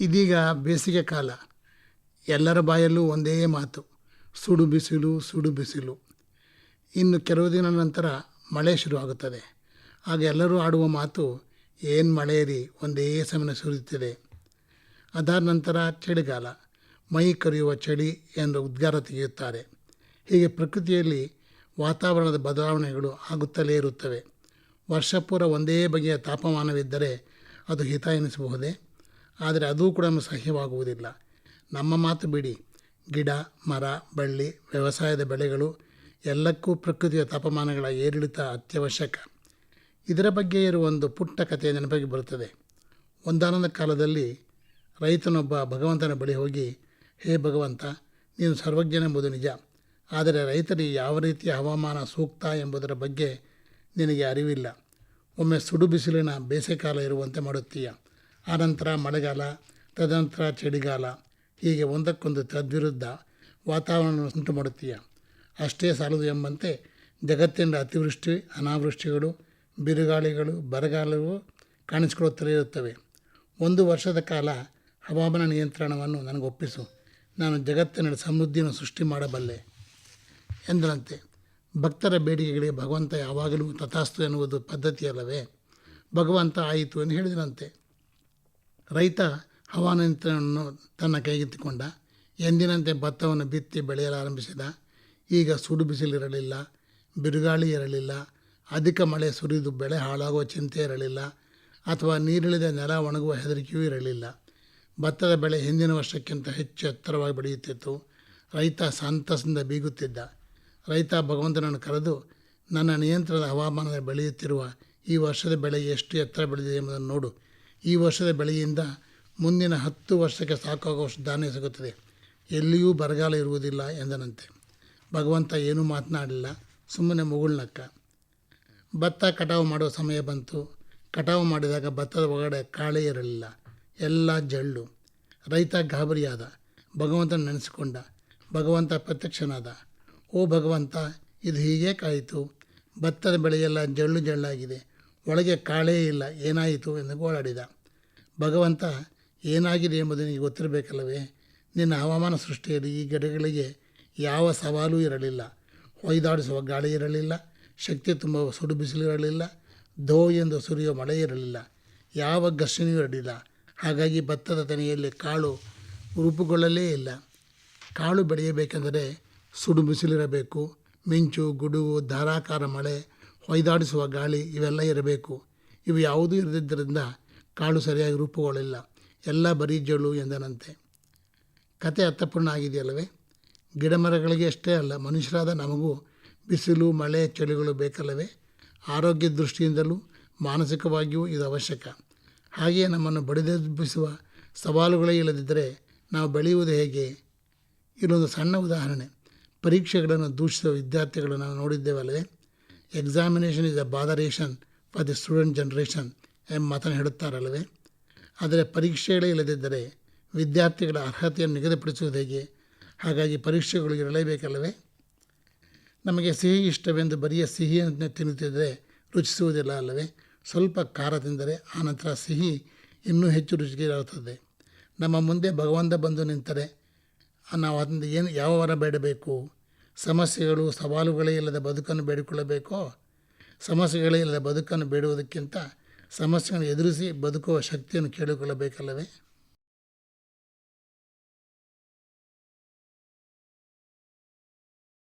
ಇದೀಗ ಬೇಸಿಗೆ ಕಾಲ. ಎಲ್ಲರ ಬಾಯಲ್ಲೂ ಒಂದೇ ಮಾತು, ಸುಡು ಬಿಸಿಲು ಸುಡು ಬಿಸಿಲು. ಇನ್ನು ಕೆಲವು ದಿನ ನಂತರ ಮಳೆ ಶುರುವಾಗುತ್ತದೆ. ಆಗ ಎಲ್ಲರೂ ಆಡುವ ಮಾತು, ಏನು ಮಳೆ ರೀ ಒಂದೇ ಸಮಯ ಸುರಿಯುತ್ತದೆ. ಅದಾದ ನಂತರ ಚಳಿಗಾಲ, ಮೈ ಕರೆಯುವ ಚಳಿ ಎಂದು ಉದ್ಗಾರ ತೆಗೆಯುತ್ತಾರೆ. ಹೀಗೆ ಪ್ರಕೃತಿಯಲ್ಲಿ ವಾತಾವರಣದ ಬದಲಾವಣೆಗಳು ಆಗುತ್ತಲೇ ಇರುತ್ತವೆ. ವರ್ಷಪೂರ ಒಂದೇ ಬಗೆಯ ತಾಪಮಾನವಿದ್ದರೆ ಅದು ಹಿತ ಎನಿಸಬಹುದೇ? ಆದರೆ ಅದೂ ಕೂಡ ಸಹ್ಯವಾಗುವುದಿಲ್ಲ. ನಮ್ಮ ಮಾತು ಬಿಡಿ. ಗಿಡ, ಮರ, ಬಳ್ಳಿ, ವ್ಯವಸಾಯದ ಬೆಳೆಗಳು ಎಲ್ಲಕ್ಕೂ ಪ್ರಕೃತಿಯ ತಾಪಮಾನಗಳ ಏರಿಳಿತ ಅತ್ಯವಶ್ಯಕ. ಇದರ ಬಗ್ಗೆ ಇರುವ ಒಂದು ಪುಟ್ಟ ಕಥೆ ನೆನಪಿಗೆ ಬರುತ್ತದೆ. ಒಂದಾನೊಂದು ಕಾಲದಲ್ಲಿ ರೈತನೊಬ್ಬ ಭಗವಂತನ ಬಳಿ ಹೋಗಿ, ಹೇ ಭಗವಂತ, ನೀನು ಸರ್ವಜ್ಞನೆಂಬುದು ನಿಜ. ಆದರೆ ರೈತರಿಗೆ ಯಾವ ರೀತಿಯ ಹವಾಮಾನ ಸೂಕ್ತ ಎಂಬುದರ ಬಗ್ಗೆ ನಿನಗೆ ಅರಿವಿಲ್ಲ. ಒಮ್ಮೆ ಸುಡು ಬಿಸಿಲಿನ ಬೇಸಿಗೆ ಕಾಲ ಇರುವಂತೆ ಮಾಡುತ್ತೀಯ? ಆನಂತರ ಮಳೆಗಾಲ, ತದನಂತರ ಚಳಿಗಾಲ. ಹೀಗೆ ಒಂದಕ್ಕೊಂದು ತದ್ವಿರುದ್ಧ ವಾತಾವರಣವನ್ನು ಉಂಟು ಮಾಡುತ್ತೀಯ. ಅಷ್ಟೇ ಸಾಲದು ಎಂಬಂತೆ ಜಗತ್ತಿನ ಅತಿವೃಷ್ಟಿ, ಅನಾವೃಷ್ಟಿಗಳು, ಬಿರುಗಾಳಿಗಳು, ಬರಗಾಲವು ಕಾಣಿಸಿಕೊಳ್ಳುತ್ತಲೇ ಇರುತ್ತವೆ ಒಂದು ವರ್ಷದ ಕಾಲ ಹವಾಮಾನ ನಿಯಂತ್ರಣವನ್ನು ನನಗೆ ಒಪ್ಪಿಸು ನಾನು ಜಗತ್ತಿನ ಸಮೃದ್ಧಿಯನ್ನು ಸೃಷ್ಟಿ ಮಾಡಬಲ್ಲೆ. ಎಂದರಂತೆ ಭಕ್ತರ ಬೇಡಿಕೆಗಳಿಗೆ ಭಗವಂತ ಯಾವಾಗಲೂ ತಥಾಸ್ತು ಎನ್ನುವುದು ಪದ್ಧತಿಯಲ್ಲವೇ? ಭಗವಂತ ಆಯಿತು ಎಂದು ಹೇಳಿದರಂತೆ ರೈತ ಹವಾನಿಯಂತ್ರಣವನ್ನು ತನ್ನ ಕೈಗೆತ್ತಿಕೊಂಡ, ಎಂದಿನಂತೆ ಭತ್ತವನ್ನು ಬಿತ್ತಿ ಬೆಳೆಯಲಾರಂಭಿಸಿದ ಈಗ ಸುಡು ಬಿಸಿಲಿರಲಿಲ್ಲ, ಬಿರುಗಾಳಿ ಇರಲಿಲ್ಲ, ಅಧಿಕ ಮಳೆ ಸುರಿದು ಬೆಳೆ ಹಾಳಾಗುವ ಚಿಂತೆ ಇರಲಿಲ್ಲ, ಅಥವಾ ನೀರಿಳಿದ ನೆಲ ಒಣಗುವ ಹೆದರಿಕೆಯೂ ಇರಲಿಲ್ಲ. ಭತ್ತದ ಬೆಳೆ ಹಿಂದಿನ ವರ್ಷಕ್ಕಿಂತ ಹೆಚ್ಚು ಎತ್ತರವಾಗಿ ಬೆಳೆಯುತ್ತಿತ್ತು. ರೈತ ಸಂತಸದಿಂದ ಬೀಗುತ್ತಿದ್ದ. ರೈತ ಭಗವಂತನನ್ನು ಕರೆದು, ನನ್ನ ನಿಯಂತ್ರಣದ ಹವಾಮಾನದಲ್ಲಿ ಬೆಳೆಯುತ್ತಿರುವ ಈ ವರ್ಷದ ಬೆಳೆ ಎಷ್ಟು ಎತ್ತರ ಬೆಳೆದಿದೆ ಎಂಬುದನ್ನು ನೋಡು. ಈ ವರ್ಷದ ಬೆಳೆಯಿಂದ ಮುಂದಿನ ಹತ್ತು ವರ್ಷಕ್ಕೆ ಸಾಕಾಗುವಷ್ಟು ಧಾನ್ಯ ಸಿಗುತ್ತದೆ. ಎಲ್ಲಿಯೂ ಬರಗಾಲ ಇರುವುದಿಲ್ಲ ಎಂದನಂತೆ. ಭಗವಂತ ಏನೂ ಮಾತನಾಡಲಿಲ್ಲ, ಸುಮ್ಮನೆ ಮುಗುಳ್ನಕ್ಕ. ಭತ್ತ ಕಟಾವು ಮಾಡುವ ಸಮಯ ಬಂತು. ಕಟಾವು ಮಾಡಿದಾಗ ಭತ್ತದ ಒಳಗಡೆ ಕಾಳೆ ಇರಲಿಲ್ಲ. ಎಲ್ಲ ಜಳ್ಳು. ರೈತ ಗಾಬರಿಯಾದ. ಭಗವಂತನ ನೆನೆಸಿಕೊಂಡ. ಭಗವಂತ ಪ್ರತ್ಯಕ್ಷನಾದ. ಓ ಭಗವಂತ, ಇದು ಹೀಗೆ ಕಾಯಿತು. ಭತ್ತದ ಬೆಳೆಯೆಲ್ಲ ಜಳ್ಳು ಜಳ್ಳಾಗಿದೆ. ಒಳಗೆ ಕಾಳೇ ಇಲ್ಲ. ಏನಾಯಿತು ಎಂದು ಗೋಳಾಡಿದ. ಭಗವಂತ ಏನಾಗಿದೆ ಎಂಬುದು ನಿನಗೆ ಗೊತ್ತಿರಬೇಕಲ್ಲವೇ? ನಿನ್ನ ಹವಾಮಾನ ಸೃಷ್ಟಿಯಲ್ಲಿ ಈ ಗಿಡಗಳಿಗೆ ಯಾವ ಸವಾಲೂ ಇರಲಿಲ್ಲ. ಹೊಯ್ದಾಡಿಸುವ ಗಾಳಿ ಇರಲಿಲ್ಲ, ಶಕ್ತಿ ತುಂಬ ಸುಡು ಬಿಸಿಲಿರಲಿಲ್ಲ ದೋ ಎಂದು ಸುರಿಯುವ ಮಳೆ ಇರಲಿಲ್ಲ, ಯಾವ ಘರ್ಷಣೆಯೂ ಇರಲಿಲ್ಲ. ಹಾಗಾಗಿ ಭತ್ತದ ತೆನೆಯಲ್ಲಿ ಕಾಳು ರೂಪುಗೊಳ್ಳಲೇ ಇಲ್ಲ. ಕಾಳು ಬೆಳೆಯಬೇಕೆಂದರೆ ಸುಡು ಬಿಸಿಲಿರಬೇಕು ಮಿಂಚು ಗುಡುಗು ಧಾರಾಕಾರ ಮಳೆ, ಹೊಯ್ದಾಡಿಸುವ ಗಾಳಿ ಇವೆಲ್ಲ ಇರಬೇಕು. ಇವು ಯಾವುದೂ ಇರದಿದ್ದರಿಂದ ಕಾಳು ಸರಿಯಾಗಿ ರೂಪುಗಳಿಲ್ಲ ಎಲ್ಲ ಬರೀ ಜಳು ಎಂದನಂತೆ. ಕತೆ ಅರ್ಥಪೂರ್ಣ ಆಗಿದೆಯಲ್ಲವೇ? ಗಿಡಮರಗಳಿಗೆ ಅಷ್ಟೇ ಅಲ್ಲ, ಮನುಷ್ಯರಾದ ನಮಗೂ ಬಿಸಿಲು, ಮಳೆ, ಚಳಿಗಳು ಬೇಕಲ್ಲವೇ? ಆರೋಗ್ಯ ದೃಷ್ಟಿಯಿಂದಲೂ ಮಾನಸಿಕವಾಗಿಯೂ ಇದು ಅವಶ್ಯಕ. ಹಾಗೆಯೇ ನಮ್ಮನ್ನು ಬಡಿದೆಬ್ಬಿಸುವ ಸವಾಲುಗಳೇ ಇಲ್ಲದಿದ್ದರೆ ನಾವು ಬೆಳೆಯುವುದು ಹೇಗೆ? ಇಲ್ಲೊಂದು ಸಣ್ಣ ಉದಾಹರಣೆ. ಪರೀಕ್ಷೆಗಳನ್ನು ದೂಷಿಸುವ ವಿದ್ಯಾರ್ಥಿಗಳನ್ನು ನಾವು ನೋಡಿದ್ದೇವಲ್ಲವೇ? Examination is a botheration for the student generation ಎಂಬ ಮಾತನ್ನು ಹೇಳುತ್ತಾರಲ್ಲವೇ? ಆದರೆ ಪರೀಕ್ಷೆಗಳೇ ಇಲ್ಲದಿದ್ದರೆ ವಿದ್ಯಾರ್ಥಿಗಳ ಅರ್ಹತೆಯನ್ನು ನಿಗದಿಪಡಿಸುವುದು ಹೇಗೆ? ಹಾಗಾಗಿ ಪರೀಕ್ಷೆಗಳು ಇರಲೇಬೇಕಲ್ಲವೇ? ನಮಗೆ ಸಿಹಿ ಇಷ್ಟವೆಂದು ಬರಿಯ ಸಿಹಿಯನ್ನು ತಿನ್ನುತ್ತಿದ್ದರೆ ರುಚಿಸುವುದಿಲ್ಲ ಅಲ್ಲವೇ? ಸ್ವಲ್ಪ ಖಾರ ತಿಂದರೆ ಆನಂತರ ಸಿಹಿ ಇನ್ನೂ ಹೆಚ್ಚು ರುಚಿಯಾಗುತ್ತದೆ ನಮ್ಮ ಮುಂದೆ ಭಗವಂತ ಬಂದು ನಿಂತರೆ ನಾವು ಅದರಿಂದ ಏನು ಯಾವ ವರ ಬೇಡಬೇಕು? ಸಮಸ್ಯೆಗಳು, ಸವಾಲುಗಳೇ ಇಲ್ಲದ ಬದುಕನ್ನು ಬೇಡಿಕೊಳ್ಳಬೇಕೋ? ಸಮಸ್ಯೆಗಳೇ ಇಲ್ಲದ ಬದುಕನ್ನು ಬೇಡುವುದಕ್ಕಿಂತ ಸಮಸ್ಯೆಗಳನ್ನು ಎದುರಿಸಿ ಬದುಕುವ ಶಕ್ತಿಯನ್ನು ಕೇಳಿಕೊಳ್ಳಬೇಕಲ್ಲವೇ?